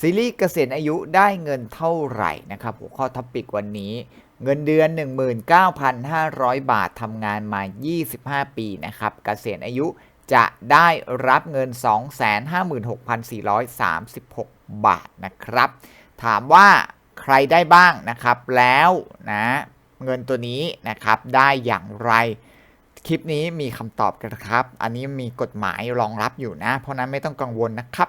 ซีรีส์เกษียณอายุได้เงินเท่าไหร่นะครับหัวข้อท็อปิกวันนี้ เงินเดือน 19,500 บาททำงานมา 25 ปีนะครับเกษียณอายุจะได้รับเงิน 256,436 บาทนะครับ ถามว่าใครได้บ้างนะครับแล้วนะเงินตัวนี้นะครับได้อย่างไร คลิปนี้มีคำตอบกันครับ อันนี้มีกฎหมายรองรับอยู่นะ เพราะนั้นไม่ต้องกังวลนะครับ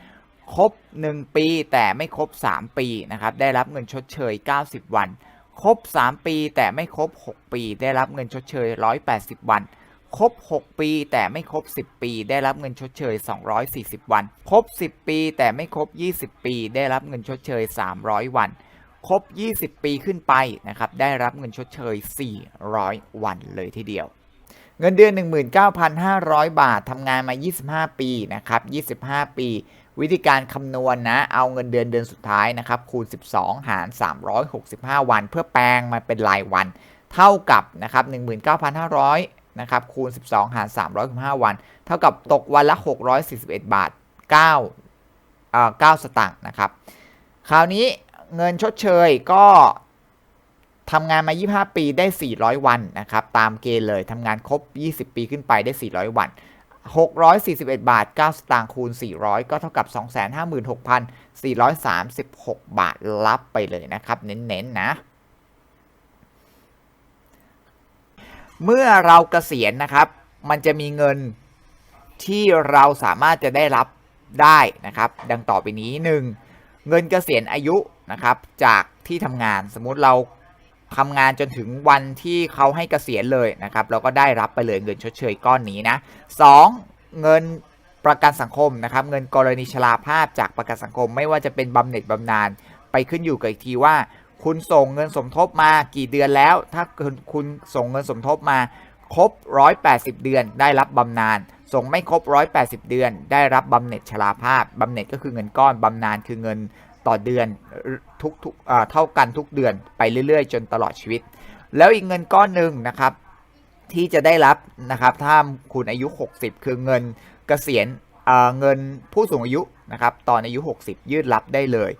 ครบ 1 ปีแต่ไม่ครบ 3 ปีนะครับได้รับเงินชดเชย 90 วัน ครบ 3 ปีแต่ไม่ครบ 6 ปี ได้รับเงินชดเชย 180 วัน ครบ 6 ปีแต่ไม่ครบ 10 ปี ได้รับเงินชดเชย 240 วัน ครบ 10 ปีแต่ไม่ครบ 20 ปี ได้รับเงินชดเชย 300 วัน ครบ 20 ปีขึ้นไปนะครับได้รับเงินชดเชย 400 วันเลยทีเดียวเงินเดือน 19,500 บาท ทำงานมา 25 ปี นะครับ 25 ปี วิธีการคำนวณนะ เอาเงินเดือนเดือนสุดท้ายนะครับ คูณ 12 หาร 365 วัน เพื่อแปลงมาเป็นรายวัน เท่ากับนะครับ 19,500 นะครับ คูณ 12 หาร 365 วัน เท่ากับตกวันละ 641 บาท9เอ่อ9สตางค์นะครับ คราวนี้เงินชดเชยก็ทำงานมา 25 ปีได้ 400 วันนะครับ ตามเกณฑ์เลย ทำงานครบ 20 ปีขึ้นไปได้ 400 วัน 641 บาท 9 สตางค์คูณ 400 ก็เท่ากับ 256,436 บาทรับไปเลยนะครับ เน้นๆนะ เมื่อเราเกษียณนะครับ มันจะมีเงินที่เราสามารถจะได้รับได้นะครับ ดังต่อไปนี้ 1. เงินเกษียณอายุนะครับ จากที่ทำงานสมมุติเรา ทำงานจนถึงวันที่เขาให้เกษียณเลยนะครับเราก็ได้รับไปเลยเงินชดเชยก้อนนี้นะ 2. เงินประกันสังคมนะครับเงินกรณีชราภาพจากประกันสังคม ไม่ว่าจะเป็นบำเหน็จบำนาญไปขึ้นอยู่กับอีกทีว่า คุณส่งเงินสมทบมากี่เดือนแล้ว ถ้าคุณคุณส่งเงินสมทบมาครบ 180 เดือนได้รับบำนาญ ส่งไม่ครบ 180 เดือน ได้รับบำเหน็จชราภาพ บำเหน็จก็คือเงินก้อน บำนาญคือเงิน ต่อเดือนทุกทุกเท่ากันทุกเดือนไปเรื่อย ๆ จนตลอดชีวิต แล้วอีกเงินก้อนหนึ่งนะครับที่จะได้รับนะครับถ้าคุณอายุ 60 คือเงินเกษียณเเงินผู้สูงอายุนะครับตอนอายุ 60 ยืดรับได้เลย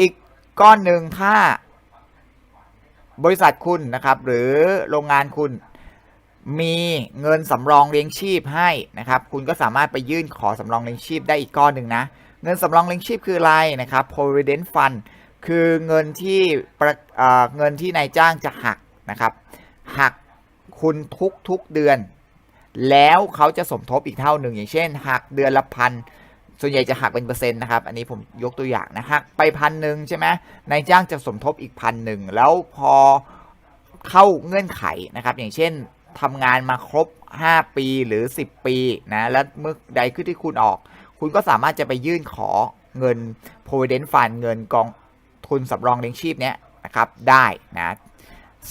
อีกก้อนหนึ่งถ้าบริษัทคุณนะครับหรือโรงงานคุณมีเงินสำรองเลี้ยงชีพให้นะครับ คุณก็สามารถไปยื่นขอสำรองเลี้ยงชีพได้อีกก้อนหนึ่งนะ เงินสำรองเลี้ยงชีพคืออะไรนะครับ provident fund คือเงินที่เงินที่นายจ้างจะหักนะครับหักคุณทุกทุกเดือน แล้วเขาจะสมทบอีกเท่าหนึ่งอย่างเช่น หักเดือนละพันส่วนใหญ่จะหักเป็นเปอร์เซ็นต์นะครับ อันนี้ผมยกตัวอย่างนะหักไปพันหนึ่งใช่ไหมนายจ้างจะสมทบอีกพันหนึ่งแล้วพอเข้าเงื่อนไขนะครับ อย่างเช่นทำงานมาครบ 5 ปีหรือ 10 ปีนะแล้วเมื่อใดขึ้นที่คุณออก คุณก็สามารถจะไปยื่นขอเงิน provident fund เงินกองทุนสำรองเลี้ยงชีพเนี้ยนะครับได้นะ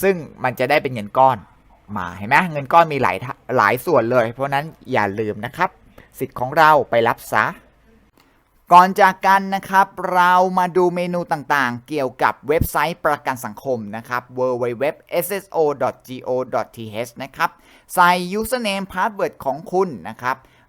ซึ่งมันจะได้เป็นเงินก้อนมาเห็นไหมเงินก้อนมีหลายหลายส่วนเลย เพราะนั้นอย่าลืมนะครับ สิทธิ์ของเราไปรับซะก่อนจากกันนะครับ เรามาดูเมนูต่างๆ เกี่ยวกับเว็บไซต์ประกันสังคมนะครับ www.sso.go.th นะครับ ใส่ username password ของคุณนะครับ